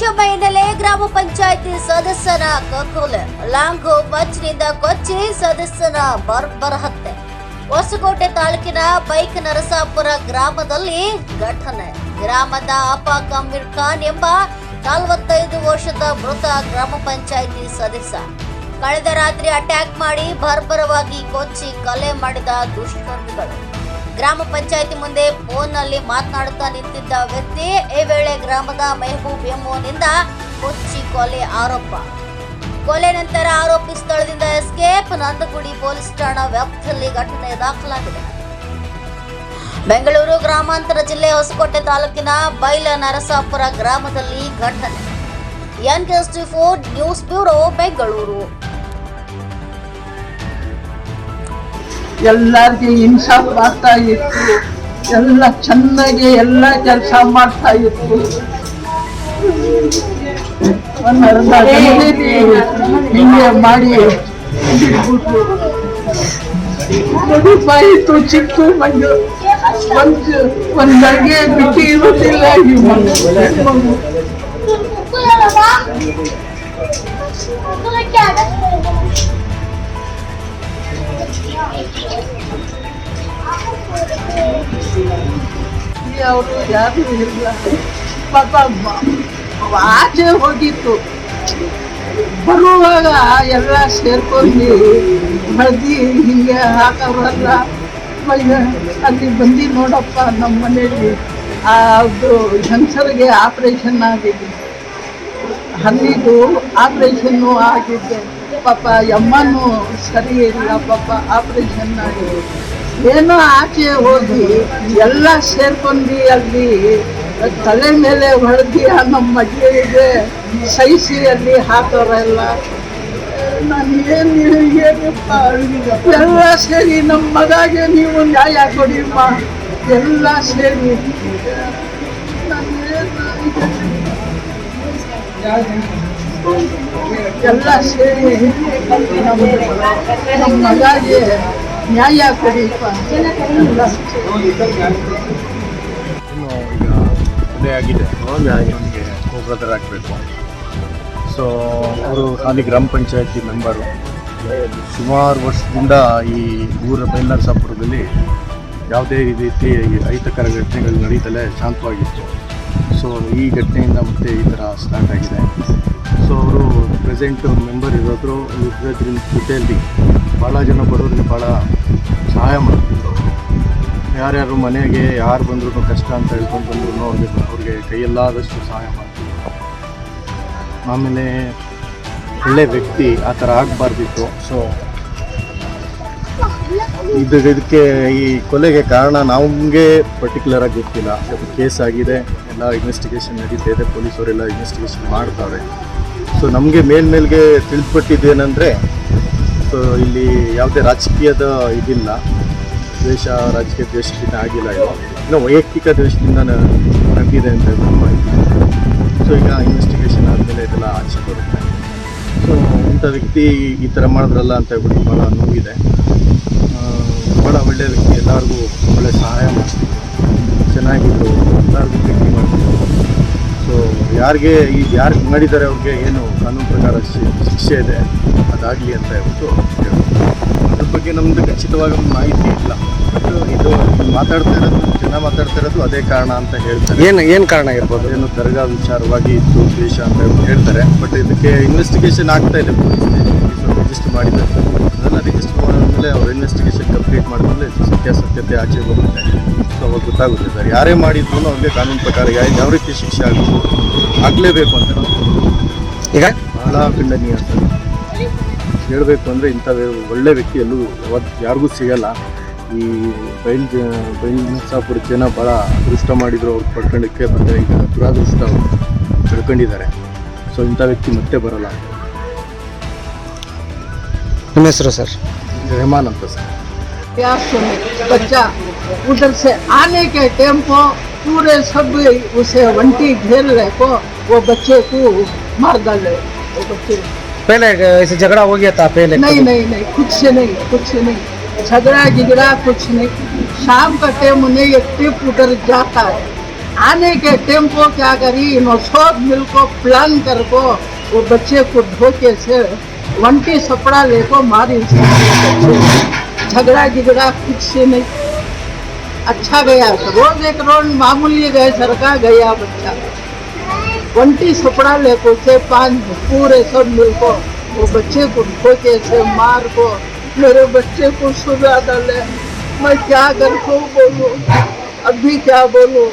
ಹಿನ್ನೆಲೆ ಗ್ರಾಮ ಪಂಚಾಯತಿ ಸದಸ್ಯನ ಕಕೋಲೆ. ಲಾಂಗು ಮಚ್ಚಿನಿಂದ ಕೊಚ್ಚಿ ಸದಸ್ಯನ ಬರ್ಬರ ಹತ್ಯೆ. ಹೊಸಕೋಟೆ ತಾಲೂಕಿನ ಬೈಕ್ ನರಸಾಪುರ ಗ್ರಾಮದಲ್ಲಿ ಘಟನೆ. ಗ್ರಾಮದ ಅಪ ಕಮೀರ್ ಖಾನ್ ಎಂಬ ನಲವತ್ತೈದು ವರ್ಷದ ಮೃತ ಗ್ರಾಮ ಪಂಚಾಯಿತಿ ಸದಸ್ಯ. ಕಳೆದ ರಾತ್ರಿ ಅಟ್ಯಾಕ್ ಮಾಡಿ ಬರ್ಬರವಾಗಿ ಕೊಚ್ಚಿ ಕಲೆ ಮಾಡಿದ ದುಷ್ಕರ್ಮಿಗಳು. ಗ್ರಾಮ ಪಂಚಾಯತಿ ಮುಂದೆ ಫೋನ್ನಲ್ಲಿ ಮಾತನಾಡುತ್ತಾ ನಿಂತಿದ್ದ ವ್ಯಕ್ತಿ, ಈ ವೇಳೆ ಗ್ರಾಮದ ಮೆಹಬೂಬ್ ಎಂಬುವನಿಂದ ಕೊಚ್ಚಿ ಕೊಲೆ ಆರೋಪ. ಕೊಲೆ ನಂತರ ಆರೋಪಿ ಸ್ಥಳದಿಂದ ಎಸ್ಕೇಪ್, ನಂದಗುಡಿ ಪೊಲೀಸ್ ಠಾಣಾ ವ್ಯಾಪ್ತಿಯಲ್ಲಿ ಘಟನೆ ದಾಖಲಾಗಿದೆ. ಬೆಂಗಳೂರು ಗ್ರಾಮಾಂತರ ಜಿಲ್ಲೆ ಹೊಸಕೋಟೆ ತಾಲೂಕಿನ ಬೈಲ ನರಸಾಪುರ ಗ್ರಾಮದಲ್ಲಿ ಘಟನೆ. NKST four news bureau Bengaluru. ಎಲ್ಲರಿಗೆ ಇನ್ಸಾಫ್ ಮಾಡ್ತಾ ಇತ್ತು. ಎಲ್ಲ ಚೆನ್ನಾಗಿ ಎಲ್ಲ ಕೆಲಸ ಮಾಡ್ತಾ ಇತ್ತು. ಹಿಂಗೆ ಮಾಡಿ. ಮದುವಾಯಿತು ಚಿಕ್ಕ ಮಣ್ಣು ಒಂದು ಒಂದ್ ಗಳಿಗೆ ಬಿಟ್ಟು ಇರೋದಿಲ್ಲ ಈ. ಅವರು ಯಾರು ಇಲ್ಲ ಪಾಪ ಆಚೆ ಹೋಗಿತ್ತು ಬರುವಾಗ ಎಲ್ಲ ಸೇರ್ಕೊಂಡು ಹಳದಿ ಹಿಂಗೆ ಹಾಕೋರಲ್ಲ ಅಲ್ಲಿ ಬಂದು ನೋಡಪ್ಪ ನಮ್ಮ ಮನೆಯಲ್ಲಿ ಅದು ಹೆಂಗಸರಿಗೆ ಆಪ್ರೇಷನ್ ಆಗಿದೆ ಹಲ್ಲಿದು ಆಪ್ರೇಷನ್ನು ಆಗಿದೆ ಪಾಪ ಅಮ್ಮನೂ ಸರಿ ಇಲ್ಲ, ಪಾಪ ಆಪರೇಷನ್ ಆಗಿ. ಏನೋ ಆಚೆ ಹೋಗಿ ಎಲ್ಲ ಸೇರ್ಕೊಂಡು ಅಲ್ಲಿ ತಲೆ ಮೇಲೆ ಹೊಡೆದಿ ನಮ್ಮ ಮಗಳಿಗೆ ಸಹಿಸಿ ಅಲ್ಲಿ ಹಾಕೋರೆಲ್ಲ. ನಾನು ಏನು ಏನಪ್ಪ? ಎಲ್ಲ ಸೇರಿ ನಮ್ಮ ಮಗಾಗೆ ನೀವು ನ್ಯಾಯ ಕೊಡಿಮ್ಮ. ಎಲ್ಲ ಸೇರಿ. ನಾನು ಎಲ್ಲ ಸೇರಿ ನಮ್ಮ ನಮ್ಮ ಮಗಾಗೆ ನ್ಯಾಯ ಕೊಡಿಪ್ಪ ಎಲ್ಲ ಇನ್ನು ಈಗ ಕೊಲೆ ಆಗಿದೆ. ಅವನಿಗೆ ಆಗಬೇಕು. ಸೊ ಅವರು ಖಾಲಿ ಗ್ರಾಮ ಪಂಚಾಯತಿ ಮೆಂಬರು ಸುಮಾರು ವರ್ಷದಿಂದ ಈ ಊರ ಬೈಲಾರಸಾಪುರದಲ್ಲಿ ಯಾವುದೇ ರೀತಿ ಅಹಿತಕರ ಘಟನೆಗಳು ನಡೀತಲೇ ಶಾಂತವಾಗಿತ್ತು. ಸೊ ಈ ಘಟನೆಯಿಂದ ಮತ್ತೆ ಈ ಥರ ಸ್ಟಾರ್ಟ್ ಆಗಿದೆ. ಪ್ರೆಸೆಂಟ್ ಮೆಂಬರ್ ಇರೋದ್ರು ಇರೋದ್ರಿಂದ ಜೊತೆಯಲ್ಲಿ ಭಾಳ ಜನ ಬಡವರಿಗೆ ಭಾಳ ಸಹಾಯ ಮಾಡ್ತಿದ್ರು. ಯಾರ್ಯಾರು ಮನೆಗೆ ಯಾರು ಬಂದ್ರೂ ಕಷ್ಟ ಅಂತ ಹೇಳ್ಕೊಂಡು ಬಂದ್ರು ಅವ್ರಿಗೆ ಅವ್ರಿಗೆ ಕೈಯಲ್ಲಾದಷ್ಟು ಸಹಾಯ ಮಾಡ್ತಿದ್ರು. ಆಮೇಲೆ ಒಳ್ಳೆ ವ್ಯಕ್ತಿ ಆ ಥರ ಆಗಬಾರ್ದಿತ್ತು. ಸೊ ಇದು ಇದಕ್ಕೆ ಈ ಕೊಲೆಗೆ ಕಾರಣ ನಮಗೆ ಪರ್ಟಿಕ್ಯುಲರ್ ಆಗಿ ಗೊತ್ತಿಲ್ಲ. ಕೇಸ್ ಆಗಿದೆ, ಎಲ್ಲ ಇನ್ವೆಸ್ಟಿಗೇಷನ್ ನಡೀತಾ ಇದೆ ಪೊಲೀಸವರೆಲ್ಲ ಇನ್ವೆಸ್ಟಿಗೇಷನ್ ಮಾಡ್ತಾರೆ. ಸೊ ನಮಗೆ ಮೇಲ್ಮೇಲ್ಗೆ ತಿಳಿಸ್ಬಿಟ್ಟಿದ್ದೇನೆಂದರೆ ಸೊ ಇಲ್ಲಿ ಯಾವುದೇ ರಾಜಕೀಯದ ಇದಿಲ್ಲ. ದ್ವೇಷ ರಾಜಕೀಯ ದ್ವೇಷದಿಂದ ಆಗಿಲ್ಲ ಇನ್ನು ವೈಯಕ್ತಿಕ ದ್ವೇಷದಿಂದ ನಂಬಿದೆ ಅಂತ ಮಾಹಿತಿ. ಸೊ ಈಗ ಇನ್ವೆಸ್ಟಿಗೇಷನ್ ಆದಮೇಲೆ ಇದೆಲ್ಲ ಆಚೆ ಬರುತ್ತೆ. ಸೊ ಇಂಥ ವ್ಯಕ್ತಿ ಈ ಥರ ಮಾಡಿದ್ರಲ್ಲ ಅಂತ ಹೇಳ್ಬಿಟ್ಟು ಭಾಳ ನೋವಿದೆ. ಭಾಳ ಒಳ್ಳೆಯ ವ್ಯಕ್ತಿ, ಎಲ್ಲರಿಗೂ ಒಳ್ಳೆ ಸಹಾಯ ಮಾಡ್ತಿದ್ರು. ಚೆನ್ನಾಗಿದ್ರು, ಎಲ್ಲರಿಗೂ ಭೇಟಿ ಮಾಡ್ತಿದ್ರು. ಸೊ ಯಾರಿಗೆ ಈ ಯಾರು ಮಾಡಿದ್ದಾರೆ ಅವ್ರಿಗೆ ಏನು ಕಾನೂನು ಪ್ರಕಾರ ಶಿಕ್ಷೆ ಇದೆ ಅದಾಗಲಿ ಅಂತ ಹೇಳ್ಬಿಟ್ಟು ಅದ್ರ ಬಗ್ಗೆ ನಮ್ಮದು ಖಚಿತವಾಗಿ ಒಂದು ಮಾಹಿತಿ ಇಲ್ಲ. ಬಟ್ ಇದು ಮಾತಾಡ್ತಾ ಇರೋದು ಜನ ಮಾತಾಡ್ತಾ ಇರೋದು ಅದೇ ಕಾರಣ ಅಂತ ಹೇಳ್ತಾರೆ. ಏನು ಏನು ಕಾರಣ ಇರ್ಬೋದು? ಏನು ದರ್ಗಾ ವಿಚಾರವಾಗಿ ಇತ್ತು ದ್ವೇಷ ಅಂತ ಹೇಳ್ತಾರೆ. ಬಟ್ ಇದಕ್ಕೆ ಇನ್ವೆಸ್ಟಿಗೇಷನ್ ಆಗ್ತಾ ಇದೆ. ಪೊಲೀಸ್ ರಿಜಿಸ್ಟರ್ ಮಾಡಿದ್ದಾರೆ. ಅದನ್ನು ರಿಜಿಸ್ಟರ್ ಮಾಡಿದ್ಮೇಲೆ ಅವ್ರ ಇನ್ವೆಸ್ಟಿಗೇಷನ್ ಕಂಪ್ಲೀಟ್ ಮಾಡಿದ್ಮೇಲೆ ಸತ್ಯಾಸತ್ಯತೆ ಆಚೆ ಬರುತ್ತೆ ಸೊ ಅವಾಗ ಗೊತ್ತಾಗುತ್ತೆ ಸರ್ ಯಾರೇ ಮಾಡಿದ್ರು ಅವ್ರಿಗೆ ಕಾನೂನು ಪ್ರಕಾರ ಯಾವ ರೀತಿ ಶಿಕ್ಷೆ ಆಗಬೇಕು ಆಗಲೇಬೇಕು ಅಂತ ಈಗ? ಬಹಳ ಖಂಡನೀಯ ಸರ್ ಹೇಳಬೇಕು ಅಂದರೆ ಇಂಥ ಒಳ್ಳೆ ವ್ಯಕ್ತಿ ಎಲ್ಲೂ ಯಾವತ್ತು ಯಾರಿಗೂ ಸಿಗಲ್ಲ. ಈ ಬೈಲ್ ಬೈಲ್ಸಾಪುರ ಜನ ಭಾಳ ಅದೃಷ್ಟ ಮಾಡಿದ್ರು ಅವ್ರು ಪಡ್ಕೊಳ್ಳಿಕ್ಕೆ ಬಂದರೆ ಈಗ ದುರಾದೃಷ್ಟ ಪಡ್ಕೊಂಡಿದ್ದಾರೆ ಸೊ ಇಂಥ ವ್ಯಕ್ತಿ ಮತ್ತೆ ಬರಲ್ಲ. ನಿಮ್ಮ ಹೆಸರು ಸರ್ ರೆಹಮಾನ್ ಅಂತ ಸರ್ प्यार सुने बच्चा उधर से आने के टाइम को पूरे सब उसे वंटी घेर ले को वो बच्चे को मार डाले वो बच्चे पहले ऐसे झगड़ा हो गया था पहले नहीं नहीं नहीं कुछ से नहीं कुछ से नहीं झगड़ा झगड़ा कुछ नहीं शाम का टाइम उन्हें एक टिप उधर जाता है आने के टेम्पो क्या करी इन सब मिल को प्लान कर को वो बच्चे को धोखे से वंटी सपड़ा लेको मारी। झगड़ा झगड़ा कुछ से नहीं। अच्छा गया, रोज एक रोज मामूली गए सरका गया बच्चा। वंटी सपड़ा लेको से पाँच पूरे सब मिल को वो बच्चे को धोखे से मार को मेरे बच्चे को सुला डाले। मैं क्या कर बोलूँ? अभी क्या बोलूँ?